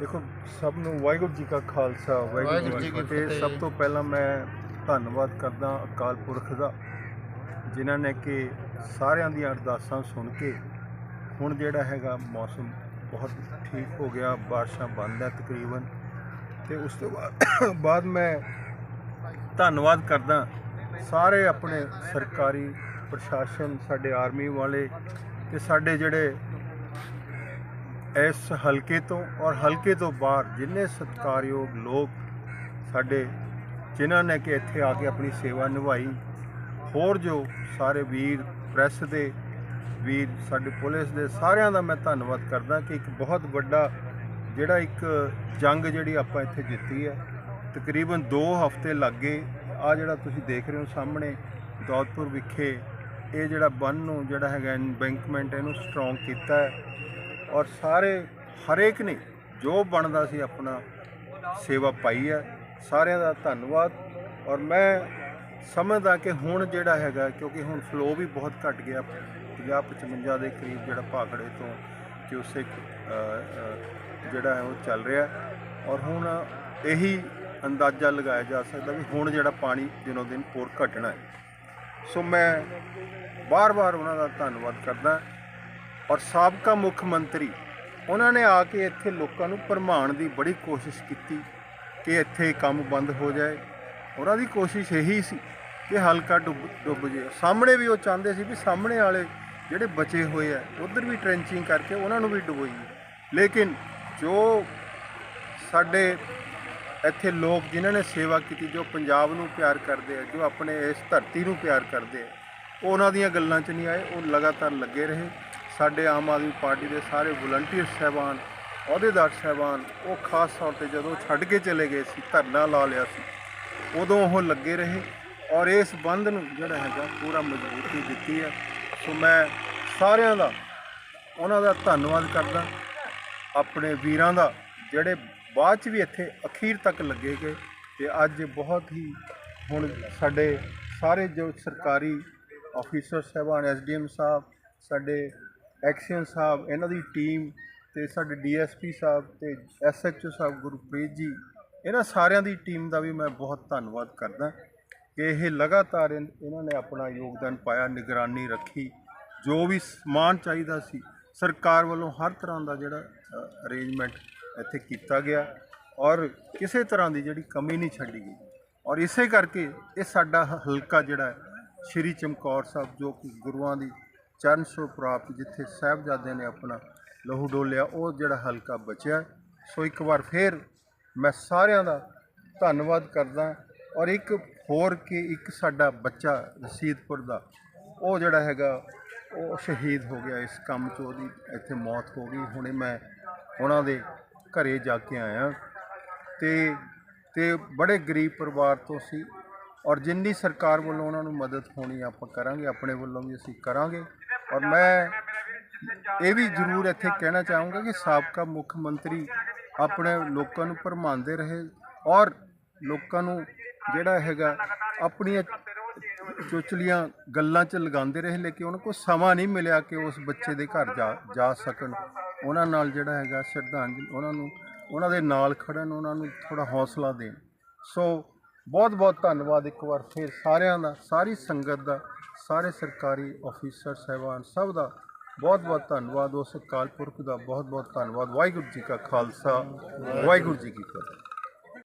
ਦੇਖੋ ਸਭ ਨੂੰ ਵਾਹਿਗੁਰੂ ਜੀ ਕਾ ਖਾਲਸਾ ਵਾਹਿਗੁਰੂ ਜੀ ਕੀ ਫਤਿਹ। ਸਭ ਤੋਂ ਪਹਿਲਾਂ ਮੈਂ ਧੰਨਵਾਦ ਕਰਦਾ ਅਕਾਲ ਪੁਰਖ ਦਾ ਜਿਨ੍ਹਾਂ ਨੇ ਕਿ ਸਾਰਿਆਂ ਦੀਆਂ ਅਰਦਾਸਾਂ ਸੁਣ ਕੇ ਹੁਣ ਜਿਹੜਾ ਹੈਗਾ ਮੌਸਮ ਬਹੁਤ ਠੀਕ ਹੋ ਗਿਆ ਬਾਰਿਸ਼ਾਂ ਬੰਦ ਹੈ ਤਕਰੀਬਨ। ਤੇ ਉਸ ਤੋਂ ਬਾਅਦ ਬਾਅਦ ਮੈਂ ਧੰਨਵਾਦ ਕਰਦਾ ਸਾਰੇ ਆਪਣੇ ਸਰਕਾਰੀ ਪ੍ਰਸ਼ਾਸਨ ਸਾਡੇ ਆਰਮੀ ਵਾਲੇ ਤੇ ਸਾਡੇ ਜਿਹੜੇ ਇਸ ਹਲਕੇ ਤੋਂ ਔਰ ਹਲਕੇ ਤੋਂ ਬਾਹਰ ਜਿੰਨੇ ਸਤਿਕਾਰਯੋਗ ਲੋਕ ਸਾਡੇ, ਜਿਨ੍ਹਾਂ ਨੇ ਕਿ ਇੱਥੇ ਆ ਕੇ ਆਪਣੀ ਸੇਵਾ ਨਿਭਾਈ, ਹੋਰ ਜੋ ਸਾਰੇ ਵੀਰ ਪ੍ਰੈਸ ਦੇ, ਵੀਰ ਸਾਡੇ ਪੁਲਿਸ ਦੇ ਸਾਰਿਆਂ ਦਾ ਮੈਂ ਧੰਨਵਾਦ ਕਰਦਾ ਕਿ ਇੱਕ ਬਹੁਤ ਵੱਡਾ ਜਿਹੜਾ ਇੱਕ ਜੰਗ ਜਿਹੜੀ ਆਪਾਂ ਇੱਥੇ ਜਿੱਤੀ ਹੈ, ਤਕਰੀਬਨ 2 ਹਫ਼ਤੇ ਲੱਗੇ ਆ ਜਿਹੜਾ ਤੁਸੀਂ ਦੇਖ ਰਹੇ ਹੋ ਸਾਹਮਣੇ ਦੌਦਪੁਰ ਵਿਖੇ, ਇਹ ਜਿਹੜਾ ਬੰਨ ਨੂੰ ਜਿਹੜਾ ਹੈਗਾ ਬੈਂਕਮੈਂਟ ਇਹਨੂੰ ਸਟਰੋਂਗ ਕੀਤਾ ਹੈ। ਔਰ ਸਾਰੇ, ਹਰੇਕ ਨੇ ਜੋ ਬਣਦਾ ਸੀ ਆਪਣਾ ਸੇਵਾ ਪਾਈ ਹੈ। ਸਾਰਿਆਂ ਦਾ ਧੰਨਵਾਦ। ਔਰ ਮੈਂ ਸਮਝਦਾ ਕਿ ਹੁਣ ਜਿਹੜਾ ਹੈਗਾ, ਕਿਉਂਕਿ ਹੁਣ ਫਲੋ ਵੀ ਬਹੁਤ ਘਟ ਗਿਆ। 50 55 ਦੇ ਕਰੀਬ ਜਿਹੜਾ ਭਾਖੜੇ ਤੋਂ ਕਿ ਉਸੇ ਜਿਹੜਾ ਹੈ ਉਹ ਚੱਲ ਰਿਹਾ। ਔਰ ਹੁਣ ਇਹੀ ਅੰਦਾਜ਼ਾ ਲਗਾਇਆ ਜਾ ਸਕਦਾ ਵੀ ਹੁਣ ਜਿਹੜਾ ਪਾਣੀ ਦਿਨੋ ਦਿਨ ਹੋਰ ਘਟਣਾ ਹੈ। ਸੋ ਮੈਂ ਬਾਰ-ਬਾਰ ਉਹਨਾਂ ਦਾ ਧੰਨਵਾਦ ਕਰਦਾ। ਔਰ ਸਾਬਕਾ ਮੁੱਖ ਮੰਤਰੀ, ਉਹਨਾਂ ਨੇ ਆ ਕੇ ਇੱਥੇ ਲੋਕਾਂ ਨੂੰ ਭਰਮਾਉਣ ਦੀ ਬੜੀ ਕੋਸ਼ਿਸ਼ ਕੀਤੀ ਕਿ ਇੱਥੇ ਕੰਮ ਬੰਦ ਹੋ ਜਾਏ। ਉਹਨਾਂ ਦੀ ਕੋਸ਼ਿਸ਼ ਇਹੀ ਸੀ ਕਿ ਹਲਕਾ ਡੁੱਬ ਡੁੱਬ ਜੇ। ਸਾਹਮਣੇ ਵੀ ਉਹ ਚਾਹੁੰਦੇ ਸੀ ਵੀ ਸਾਹਮਣੇ ਵਾਲੇ ਜਿਹੜੇ ਬਚੇ ਹੋਏ ਆ, ਉਧਰ ਵੀ ਟ੍ਰੈਂਚਿੰਗ ਕਰਕੇ ਉਹਨਾਂ ਨੂੰ ਵੀ ਡੁਬੋਈਏ। ਲੇਕਿਨ ਜੋ ਸਾਡੇ ਇੱਥੇ ਲੋਕ ਜਿਨ੍ਹਾਂ ਨੇ ਸੇਵਾ ਕੀਤੀ, ਜੋ ਪੰਜਾਬ ਨੂੰ ਪਿਆਰ ਕਰਦੇ ਆ, ਜੋ ਆਪਣੇ ਇਸ ਧਰਤੀ ਨੂੰ ਪਿਆਰ ਕਰਦੇ ਆ, ਉਹ ਉਹਨਾਂ ਦੀਆਂ ਗੱਲਾਂ 'ਚ ਨਹੀਂ ਆਏ, ਉਹ ਲਗਾਤਾਰ ਲੱਗੇ ਰਹੇ। ਸਾਡੇ ਆਮ ਆਦਮੀ ਪਾਰਟੀ ਦੇ ਸਾਰੇ ਵਲੰਟੀਅਰ ਸਹਿਬਾਨ, ਅਹੁਦੇਦਾਰ ਸਹਿਬਾਨ, ਉਹ ਖਾਸ ਤੌਰ ਤੇ ਜਦੋਂ ਛੱਡ ਕੇ ਚਲੇ ਗਏ ਸੀ, ਧਰਨਾ ਲਾ ਲਿਆ ਸੀ, ਉਦੋਂ ਉਹ ਲੱਗੇ ਰਹੇ ਔਰ ਇਸ ਬੰਦ ਨੂੰ ਜਿਹੜਾ ਹੈਗਾ ਪੂਰਾ ਮਜ਼ਬੂਤੀ ਦਿੱਤੀ ਹੈ। ਸੋ ਮੈਂ ਸਾਰਿਆਂ ਦਾ, ਉਹਨਾਂ ਦਾ ਧੰਨਵਾਦ ਕਰਦਾ। ਆਪਣੇ ਵੀਰਾਂ ਦਾ, ਜਿਹੜੇ ਬਾਅਦ ਚ ਵੀ ਇੱਥੇ ਅਖੀਰ ਤੱਕ ਲੱਗੇ ਗਏ ਤੇ ਅੱਜ ਬਹੁਤ ਹੀ ਹੁਣ ਸਾਡੇ ਸਾਰੇ ਜੋ ਸਰਕਾਰੀ ਆਫੀਸਰ ਸਾਹਿਬਾਨ ਐਸਡੀਐਮ ਸਾਹਿਬ, ਸਾਡੇ ਐਕਸ਼ਨ ਸਾਹਿਬ, ਇਹਨਾਂ ਦੀ ਟੀਮ ਤੇ ਸਾਡੇ ਡੀਐਸਪੀ ਸਾਹਿਬ ਤੇ ਐਸਐਚਓ ਸਾਹਿਬ ਗੁਰਪ੍ਰੀਤ ਜੀ, ਇਹਨਾਂ ਸਾਰਿਆਂ ਦੀ ਟੀਮ ਦਾ ਵੀ ਮੈਂ ਬਹੁਤ ਧੰਨਵਾਦ ਕਰਦਾ ਕਿ ਇਹ ਲਗਾਤਾਰ ਇਨ- ਇਹਨਾਂ ਨੇ ਆਪਣਾ ਯੋਗਦਾਨ ਪਾਇਆ, ਨਿਗਰਾਨੀ ਰੱਖੀ, ਜੋ ਵੀ ਸਮਾਨ ਚਾਹੀਦਾ ਸੀ, ਸਰਕਾਰ ਵੱਲੋਂ ਹਰ ਤਰ੍ਹਾਂ ਦਾ ਜਿਹੜਾ ਅਰੇਂਜਮੈਂਟ ਇੱਥੇ ਕੀਤਾ ਗਿਆ ਔਰ ਕਿਸੇ ਤਰ੍ਹਾਂ ਦੀ ਜਿਹੜੀ ਕਮੀ ਨਹੀਂ ਛੱਡੀ ਗਈ। ਔਰ ਇਸੇ ਕਰਕੇ ਇਹ ਸਾਡਾ ਹਲਕਾ ਜਿਹੜਾ ਸ਼੍ਰੀ ਚਮਕੌਰ ਸਾਹਿਬ ਜੋ ਕਿ ਗੁਰੂਆਂ ਦੀ ਚਰਨ ਸੋ ਪ੍ਰਾਪਤ ਜਿੱਥੇ ਸਾਹਿਬਜ਼ਾਦਿਆਂ ਨੇ ਆਪਣਾ ਲਹੂ ਡੋਲਿਆ, ਉਹ ਜਿਹੜਾ ਹਲਕਾ ਬਚਿਆ। ਸੋ ਇੱਕ ਵਾਰ ਫੇਰ ਮੈਂ ਸਾਰਿਆਂ ਦਾ ਧੰਨਵਾਦ ਕਰਦਾ ਔਰ ਇੱਕ ਹੋਰ ਕਿ ਇੱਕ ਸਾਡਾ ਬੱਚਾ ਰਸੀਦਪੁਰ ਦਾ, ਉਹ ਜਿਹੜਾ ਹੈਗਾ, ਉਹ ਸ਼ਹੀਦ ਹੋ ਗਿਆ ਇਸ ਕੰਮ 'ਚ, ਉਹਦੀ ਇੱਥੇ ਮੌਤ ਹੋ ਗਈ। ਹੁਣੇ ਮੈਂ ਉਹਨਾਂ ਦੇ ਘਰੇ ਜਾ ਕੇ ਆਇਆ। ਤੇ ਤੇ ਬੜੇ ਗਰੀਬ ਪਰਿਵਾਰ ਤੋਂ ਸੀ ਔਰ ਜਿੰਨੀ ਸਰਕਾਰ ਵੱਲੋਂ ਉਹਨਾਂ ਨੂੰ ਮਦਦ ਹੋਣੀ ਆਪਾਂ ਕਰਾਂਗੇ, ਆਪਣੇ ਵੱਲੋਂ ਵੀ ਅਸੀਂ ਕਰਾਂਗੇ। ਔਰ ਮੈਂ ਇਹ ਵੀ ਜ਼ਰੂਰ ਇੱਥੇ ਕਹਿਣਾ ਚਾਹੂੰਗਾ ਕਿ ਸਾਬਕਾ ਮੁੱਖ ਮੰਤਰੀ ਆਪਣੇ ਲੋਕਾਂ ਨੂੰ ਭਰਮਾਉਂਦੇ ਰਹੇ ਔਰ ਲੋਕਾਂ ਨੂੰ ਜਿਹੜਾ ਹੈਗਾ ਆਪਣੀਆਂ ਚੁਚਲੀਆਂ ਗੱਲਾਂ 'ਚ ਲਗਾਉਂਦੇ ਰਹੇ, ਲੇਕਿਨ ਉਹਨਾਂ ਕੋਲ ਸਮਾਂ ਨਹੀਂ ਮਿਲਿਆ ਕਿ ਉਸ ਬੱਚੇ ਦੇ ਘਰ ਜਾ ਜਾ ਸਕਣ। ਉਹਨਾਂ ਨਾਲ ਜਿਹੜਾ ਹੈਗਾ ਸ਼ਰਧਾਂਜਲੀ, ਉਹਨਾਂ ਨੂੰ, ਉਹਨਾਂ ਦੇ ਨਾਲ ਖੜਨ, ਉਹਨਾਂ ਨੂੰ ਥੋੜਾ ਹੌਸਲਾ ਦੇਣ। ਸੋ ਬਹੁਤ ਬਹੁਤ ਧੰਨਵਾਦ ਇੱਕ ਵਾਰ ਫਿਰ ਸਾਰਿਆਂ ਦਾ, ਸਾਰੀ ਸੰਗਤ ਦਾ। ਸਾਰੇ ਸਰਕਾਰੀ ਅਫੀਸਰ ਸਹਿਬਾਨ ਸਭ ਦਾ ਬਹੁਤ ਬਹੁਤ ਧੰਨਵਾਦ। ਉਸ ਅਕਾਲ ਪੁਰਖ ਦਾ ਬਹੁਤ ਬਹੁਤ ਧੰਨਵਾਦ। ਵਾਹਿਗੁਰੂ ਜੀ ਕਾ ਖਾਲਸਾ, ਵਾਹਿਗੁਰੂ ਜੀ ਕੀ ਫਤਿਹ।